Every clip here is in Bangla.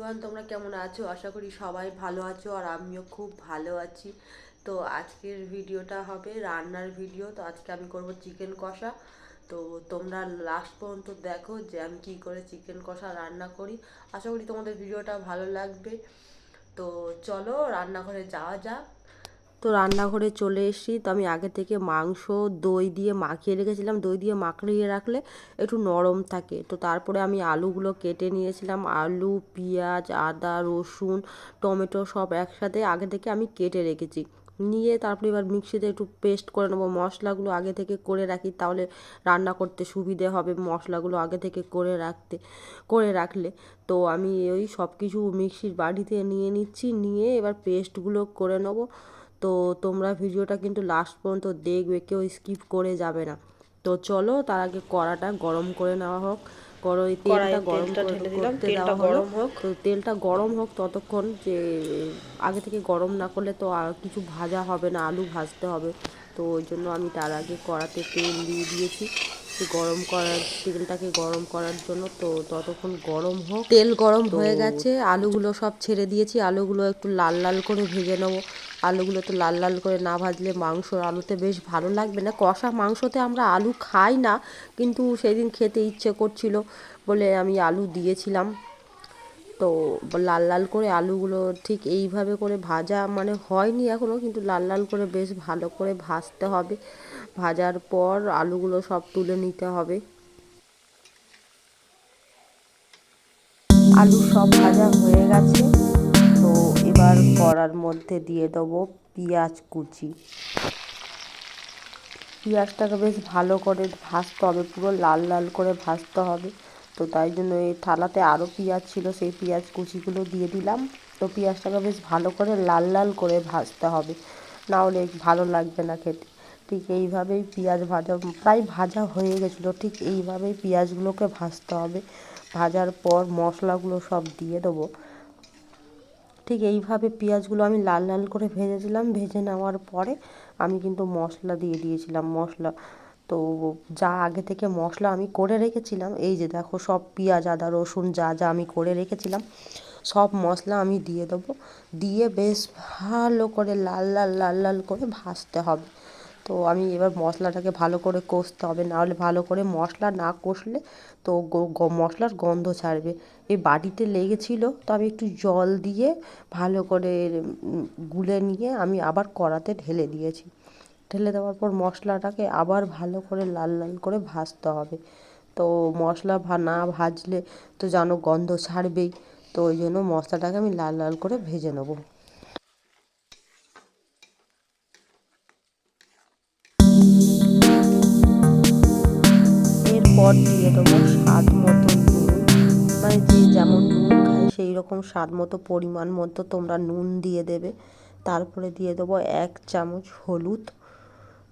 এভরিওয়ান তোমরা কেমন আছো? আশা করি সবাই ভালো আছো আর আমিও খুব ভালো আছি। তো আজকের ভিডিওটা হবে রান্নার ভিডিও। তো আজকে আমি করব চিকেন কষা। তো তোমরা লাস্ট পর্যন্ত দেখো যে আমি কী করে চিকেন কষা রান্না করি। আশা করি তোমাদের ভিডিওটা ভালো লাগবে। তো চলো রান্নাঘরে যাওয়া যাক। তো রান্নাঘরে চলে এসেছি। তো আমি আগে থেকে মাংস, দই দিয়ে মাখিয়ে রেখেছিলাম। দই দিয়ে মাখিয়ে রাখলে একটু নরম থাকে। তো তারপরে আমি আলুগুলো কেটে নিয়েছিলাম। আলু, পেঁয়াজ, আদা, রসুন, টমেটো সব একসাথে আগে থেকে আমি কেটে রেখেছি। নিয়ে তারপরে এবার মিক্সিতে একটু পেস্ট করে নেব। মশলাগুলো আগে থেকে করে রাখি, তাহলে রান্না করতে সুবিধে হবে মশলাগুলো আগে থেকে করে রাখতে, করে রাখলে। তো আমি ওই সব কিছু মিক্সির বাড়িতে নিয়ে নিচ্ছি। নিয়ে এবার পেস্টগুলো করে নেব। তো তোমরা ভিডিওটা কিন্তু লাস্ট পর্যন্ত দেখবে কেউ স্কিপ করে যাবে না। তো চলো তার আগে কড়াটা গরম করে নেওয়া হোক। কড়াই তেলটা গরম করতে দেওয়া গরম হোক। তো তেলটা গরম হোক ততক্ষণ যে আগে থেকে গরম না করলে তো আর কিছু ভাজা হবে না আলু ভাজতে হবে। তো ওই জন্য আমি তার আগে কড়াতে তেল দিয়ে দিয়েছি। গরম করার তেলটাকে গরম করার জন্য তো ততক্ষণ গরম হোক। তেল গরম হয়ে গেছে আলুগুলো সব ছেড়ে দিয়েছি। আলুগুলো একটু লাল লাল করে ভেজে নেব। আলুগুলো তো লাল লাল করে না ভাজলে মাংস আলুতে বেশ ভালো লাগবে না। কষা মাংসতে আমরা আলু খাই না, কিন্তু সেদিন খেতে ইচ্ছে করছিল বলে আমি আলু দিয়েছিলাম। তো লাল লাল করে আলুগুলো ঠিক এইভাবে করে ভাজা মানে হয়নি এখনও কিন্তু লাল লাল করে বেশ ভালো করে ভাজতে হবে। ভাজার পর আলুগুলো সব তুলে নিতে হবে। আলু সব ভাজা হয়ে গেছে। তো এবার কড়ার মধ্যে দিয়ে দেবো পেঁয়াজ কুচি। পেঁয়াজটাকে বেশ ভালো করে ভাজতে হবে, পুরো লাল লাল করে ভাজতে হবে। তো তাই জন্য এই থালাতে আরও পেঁয়াজ ছিল, সেই পেঁয়াজ কুচিগুলো দিয়ে দিলাম। তো পেঁয়াজটাকে বেশ ভালো করে লাল লাল করে ভাজতে হবে, না হলে ভালো লাগবে না খেতে। ঠিক এইভাবেই পেঁয়াজ ভাজা, প্রায় ভাজা হয়ে গেছিল, ঠিক এইভাবেই পেঁয়াজগুলোকে ভাজতে হবে। ভাজার পর মশলাগুলো সব দিয়ে দেবো। ঠিক এইভাবে পেঁয়াজগুলো আমি লাল লাল করে ভেজেছিলাম, ভেজে নেওয়ার পরে আমি কিন্তু মশলা দিয়ে দিয়েছিলাম, মশলা। তো যা আগে থেকে মশলা আমি করে রেখেছিলাম, এই যে দেখো সব পেঁয়াজ, আদা, রসুন যা যা আমি করে রেখেছিলাম, সব মশলা আমি দিয়ে দেবো। দিয়ে বেশ ভালো করে লাল লাল লাল লাল করে ভাজতে হবে। তো আমি এবার মশলাটাকে ভালো করে কষতে হবে, নাহলে ভালো করে মশলা না কষলে তো মশলার গন্ধ ছাড়বে। এই বাটিতে লেগেছিলো, তো আমি একটু জল দিয়ে ভালো করে গুলে নিয়ে আমি আবার কড়াতে ঢেলে দিয়েছি। ঢেলে দেওয়ার পর মশলাটাকে আবার ভালো করে লাল লাল করে ভাজতে হবে। তো মশলা ভা, না ভাজলে তো জানো গন্ধ ছাড়বেই, তো ওই জন্য মশলাটাকে আমি লাল লাল করে ভেজে নেব। এরপর দিয়ে দেবো, স্বাদ মতো মানে যে যেমন নুন খায়, সেই রকম স্বাদ মতো পরিমাণ মতো তোমরা নুন দিয়ে দেবে। তারপরে দিয়ে দেবো এক চামচ হলুদ।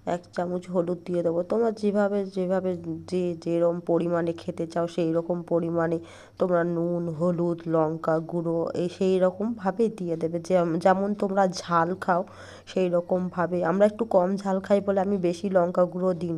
এক চামচ হলুদ দিয়ে দেবো। তোমরা যেভাবে যেভাবে যে যেরকম পরিমাণে খেতে চাও সেই রকম পরিমাণে তোমরা নুন, হলুদ, লঙ্কা গুঁড়ো এই সেই রকমভাবে দিয়ে দেবে। যেমন তোমরা ঝাল খাও সেই রকমভাবে আমরা একটু কম ঝাল খাই বলে আমি বেশি লঙ্কা গুঁড়ো দিই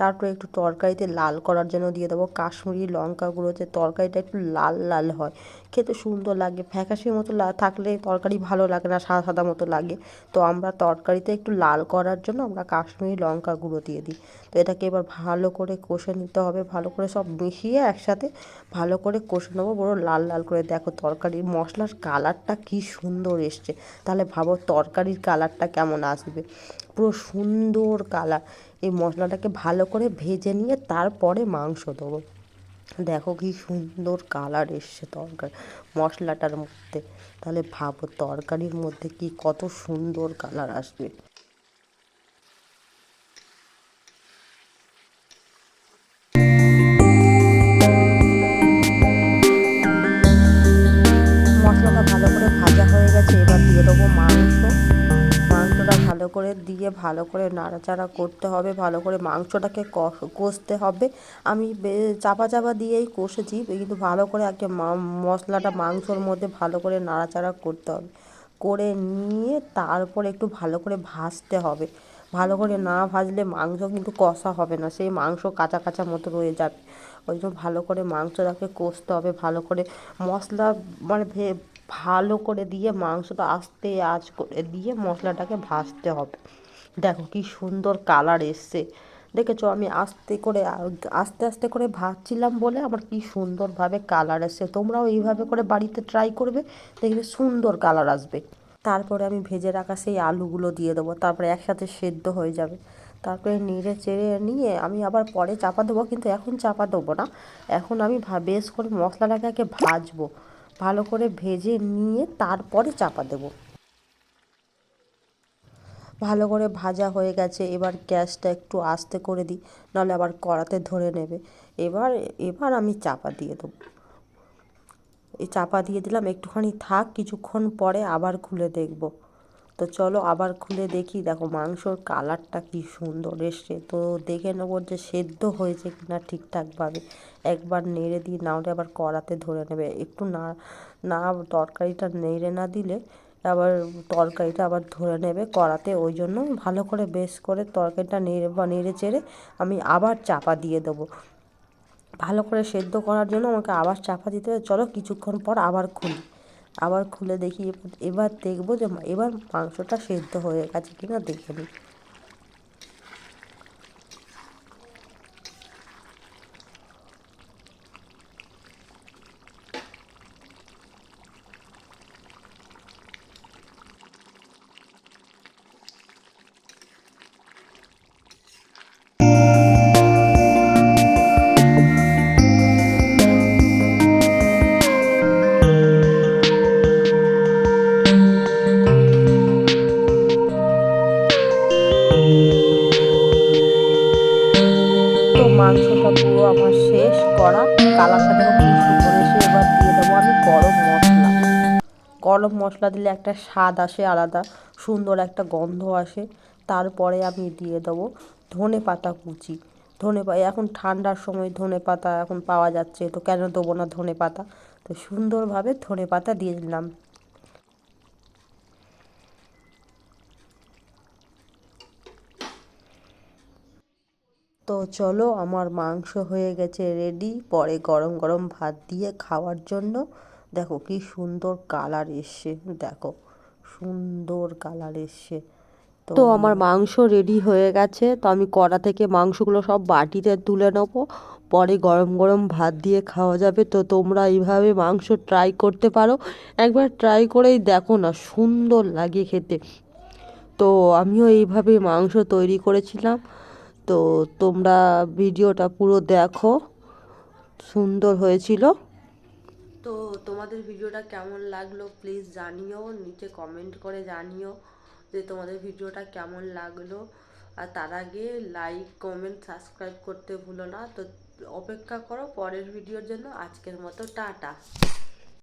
তারপরে একটু তরকারিতে লাল করার জন্য দিয়ে দেবো কাশ্মীরি লঙ্কা গুঁড়োতে তরকারিটা একটু লাল লাল হয়। খেতে সুন্দর লাগে। ফ্যাকাশে মতো থাকলে তরকারি ভালো লাগে না, সাদা সাদা মতো লাগে। তো আমরা তরকারিতে একটু লাল করার জন্য আমরা কাশ্মীরি লঙ্কা গুঁড়ো দিয়ে দিই। তো এটাকে এবার ভালো করে কষে নিতে হবে, ভালো করে সব মিশিয়ে একসাথে ভালো করে কষে নেব। বড় লাল লাল করে দেখো তরকারির মশলার কালারটা কি সুন্দর এসছে। তাহলে ভাবো তরকারির কালারটা কেমন আসবে। পুরো সুন্দর কালার। এই মশলাটাকে ভালো করে ভেজে নিয়ে তারপরে মাংস দেবো। দেখো কি সুন্দর কালার এসছে তরকারি, মশলাটার মধ্যে। তাহলে ভাবো তরকারির মধ্যে কি কত সুন্দর কালার আসবে। গেছে এবার দিয়ে দেবো মাংস। মাংসটা ভালো করে দিয়ে, ভালো করে নাড়াচাড়া করতে হবে। ভালো করে মাংসটাকে কষতে হবে। আমি চাপা চাপা দিয়েই কষেছি। কিন্তু ভালো করে আগে মশলাটা মাংসর মধ্যে ভালো করে নাড়াচাড়া করতে হবে। করে নিয়ে তারপর একটু ভালো করে ভাজতে হবে। ভালো করে না ভাজলে মাংস কিন্তু কষা হবে না। সেই মাংস কাঁচা কাঁচা মতো রয়ে যাবে। ওই জন্য ভালো করে মাংসটাকে কষতে হবে। ভালো করে মশলা মানে ভালো করে দিয়ে মাংসটা আস্তে আঁচ করে দিয়ে মশলাটাকে ভাজতে হবে। দেখো কি সুন্দর কালার এসছে। দেখেছ? আমি আস্তে করে আস্তে আস্তে করে ভাজছিলাম বলে আমার কি সুন্দরভাবে কালার এসছে। তোমরাও এইভাবে করে বাড়িতে ট্রাই করবে, দেখবে সুন্দর কালার আসবে। তারপরে আমি ভেজে রাখা সেই আলুগুলো দিয়ে দেবো, তারপরে একসাথে সেদ্ধ হয়ে যাবে। তারপরে নেড়ে চেড়ে নিয়ে আমি আবার পরে চাপা দেবো, কিন্তু এখন চাপা দেবো না। এখন আমি বেশ করে মশলাটাকে আগে ভাজবো। ভালো করে ভেজে নিয়ে তারপরে চাপা দেব। ভালো করে ভাজা হয়ে গেছে, এবার গ্যাসটা একটু আস্তে করে দিই, নাহলে আবার কড়াতে ধরে নেবে। এবার এবার আমি চাপা দিয়ে দেবো। এই চাপা দিয়ে দিলাম, একটুখানি থাক, কিছুক্ষণ পরে আবার খুলে দেখব। তো চলো আবার খুলে দেখি। দেখো মাংসর কালারটা কি সুন্দর এসছে। তো দেখে নেব যে সেদ্ধ হয়েছে কিনা ঠিকঠাকভাবে। একবার নেড়ে দিই, না হলে আবার কড়াতে ধরে নেবে। একটু না না তরকারিটা নেড়ে না দিলে আবার তরকারিটা আবার ধরে নেবে কড়াতে। ওই জন্য ভালো করে বেশ করে তরকারিটা নেড়ে বা নেড়ে চেড়ে আমি আবার চাপা দিয়ে দেবো। ভালো করে সেদ্ধ করার জন্য আমাকে আবার চাপা দিতে চলো কিছুক্ষণ পর আবার খুলি। আবার খুলে দেখি এবার- দেখব যে এবার মাংসটা সেদ্ধ হয়ে গেছে কিনা দেখে নিই। করা কালারটা খুব সুন্দর এসে এবার দিয়ে দেবো আমি গরম মশলা। গরম মশলা দিলে একটা স্বাদ আসে আলাদা, সুন্দর একটা গন্ধ আসে। তারপরে আমি দিয়ে দেবো ধনে পাতা কুচি। ধনে পা এখন ঠান্ডার সময় ধনে পাতা এখন পাওয়া যাচ্ছে, তো কেন দেবো না ধনে পাতা? তো সুন্দরভাবে ধনে পাতা দিয়ে দিলাম। তো চলো আমার মাংস হয়ে গেছে রেডি পরে গরম গরম ভাত দিয়ে খাওয়ার জন্য দেখো কি সুন্দর কালার এসছে, দেখো সুন্দর কালার এসছে। তো আমার মাংস রেডি হয়ে গেছে, তো আমি কড়া থেকে মাংসগুলো সব বাটিতে তুলে নেব। পরে গরম গরম ভাত দিয়ে খাওয়া যাবে, তো তোমরা এইভাবে মাংস ট্রাই করতে পারো। একবার ট্রাই করেই দেখো না, সুন্দর লাগে খেতে। তো আমিও এইভাবে মাংস তৈরি করেছিলাম। তো তোমরা ভিডিওটা পুরো দেখো। সুন্দর হয়েছিল। তো তোমাদের ভিডিওটা কেমন লাগল প্লিজ জানিও, নিচে কমেন্ট করে জানিও যে তোমাদের ভিডিওটা কেমন লাগল। আর তার আগে লাইক কমেন্ট সাবস্ক্রাইব করতে ভুলো না। তো অপেক্ষা করো পরের ভিডিওর জন্য। আজকের মতো টাটা।